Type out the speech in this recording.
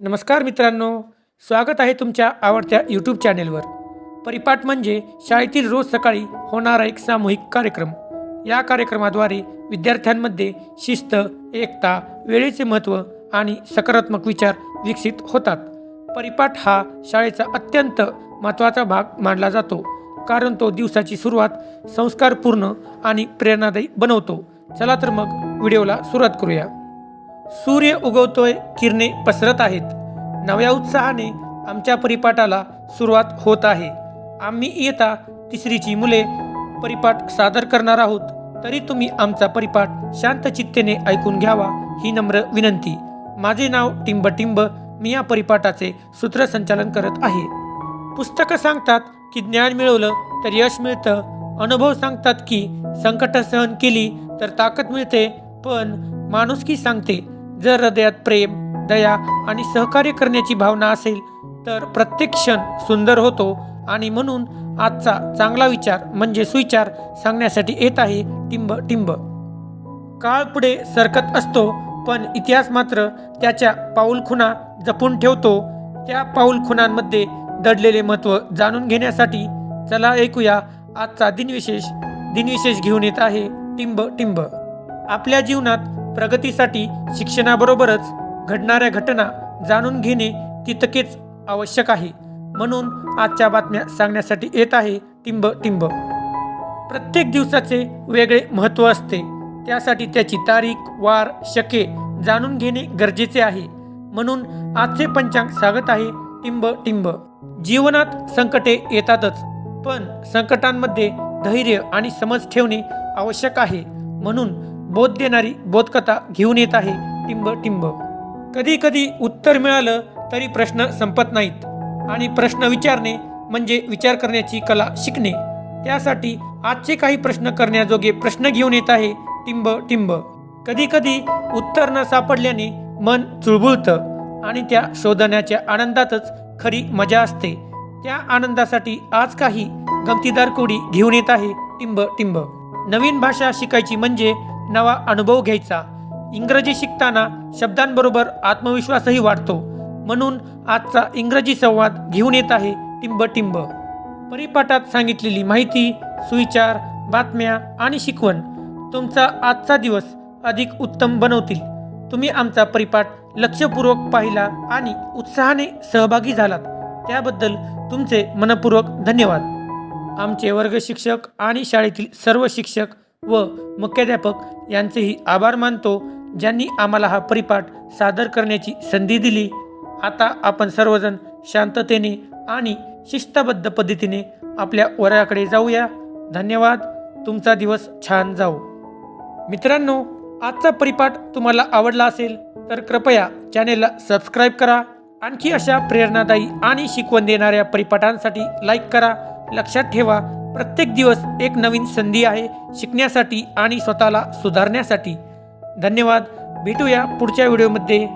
नमस्कार मित्रांनो स्वागत आहे तुमच्या आवडत्या यूट्यूब चॅनेलवर परिपाठ म्हणजे शाळेतील रोज सकाळी होणारा एक सामूहिक कार्यक्रम. या कार्यक्रमाद्वारे विद्यार्थ्यांमध्ये शिस्त एकता वेळेचे महत्त्व आणि सकारात्मक विचार विकसित होतात. परिपाठ हा शाळेचा अत्यंत महत्त्वाचा भाग मानला जातो कारण तो दिवसाची सुरुवात संस्कारपूर्ण आणि प्रेरणादायी बनवतो. चला तर मग व्हिडिओला सुरुवात करूया. सूर्य उगवतोय किरणे पसरत आहेत. नव्या उत्साहाने आमच्या परिपाठाला सुरुवात होत आहे. आम्ही इयता तिसरीची मुले परिपाठ सादर करणार आहोत. तरी तुम्ही आमचा परिपाठ शांत चित्तेने ऐकून घ्यावा ही नम्र विनंती. माझे नाव टिंब टिंब मी या परिपाठाचे सूत्रसंचालन करत आहे. पुस्तकं सांगतात की ज्ञान मिळवलं तर यश मिळतं. अनुभव सांगतात की संकट सहन केली तर ताकद मिळते. पण माणुसकी सांगते जर हृदयात प्रेम दया आणि सहकार्य करण्याची भावना असेल तर प्रत्येक क्षण सुंदर होतो आणि म्हणून आजचा चांगला विचार म्हणजे सुविचार सांगण्यासाठी येत आहे टिंब टिंब. काळ पुढे सरकत असतो पण इतिहास मात्र त्याच्या पाऊलखुणा जपून ठेवतो. त्या पाऊलखुणांमध्ये दडलेले महत्त्व जाणून घेण्यासाठी चला ऐकूया आजचा दिनविशेष. दिनविशेष घेऊन येत आहे टिंब टिंब. आपल्या जीवनात प्रगतीसाठी शिक्षणाबरोबरच घडणाऱ्या घटना जाणून घेणे तितकेच आवश्यक आहे. म्हणून आजच्या बातम्या सांगण्यासाठी येत आहे टिंब टिंब. प्रत्येक दिवसाचे वेगळे महत्त्व असते. त्यासाठी त्याची तारीख वार शके जाणून घेणे गरजेचे आहे. म्हणून आजचे पंचांग सांगत आहे टिंब टिंब. जीवनात संकटे येतातच पण संकटांमध्ये धैर्य आणि समज ठेवणे आवश्यक आहे. म्हणून बोध देणारी बोधकथा घेऊन येत आहे टिंब टिंब. कधी कधी उत्तर मिळालं तरी प्रश्न संपत नाहीत आणि प्रश्न विचारणे म्हणजे विचार करण्याची कला शिकणे. त्यासाठी आजचे काही प्रश्न करण्याजोगे प्रश्न घेऊन येत आहे टिंब टिंब. कधी कधी उत्तर न सापडल्याने मन चुळबुळतं आणि त्या शोधण्याच्या आनंदातच खरी मजा असते. त्या आनंदासाठी आज काही गमतीदार कोडी घेऊन येत आहे टिंब टिंब. नवीन भाषा शिकायची म्हणजे नवा अनुभव घ्यायचा. इंग्रजी शिकताना शब्दांबरोबर आत्मविश्वासही वाढतो. म्हणून आजचा इंग्रजी संवाद घेऊन येत आहे टिंब टिंब परिपाठात सांगितलेली माहिती सुविचार बातम्या आणि शिकवण तुमचा आजचा दिवस अधिक उत्तम बनवतील. तुम्ही आमचा परिपाठ लक्षपूर्वक पाहिला आणि उत्साहाने सहभागी झालात. त्याबद्दल तुमचे मनपूर्वक धन्यवाद. आमचे वर्ग शिक्षक आणि शाळेतील सर्व शिक्षक व मुख्याध्यापक यांचेही आभार मानतो ज्यांनी आम्हाला हा परिपाठ सादर करण्याची संधी दिली. आता आपण सर्वजण शांततेने आणि शिस्तबद्ध पद्धतीने आपल्या वर्गाकडे जाऊया. धन्यवाद. तुमचा दिवस छान जाऊ मित्रांनो आजचा परिपाठ तुम्हाला आवडला असेल तर कृपया चॅनेलला सबस्क्राईब करा. आणखी अशा प्रेरणादायी आणि शिकवण देणाऱ्या परिपाठांसाठी लाईक करा. लक्षात ठेवा. प्रत्येक दिवस एक नवीन संधी आहे शिकण्यासाठी आणि स्वतःला सुधारण्यासाठी. धन्यवाद. भेटूया पुढच्या व्हिडिओमध्ये.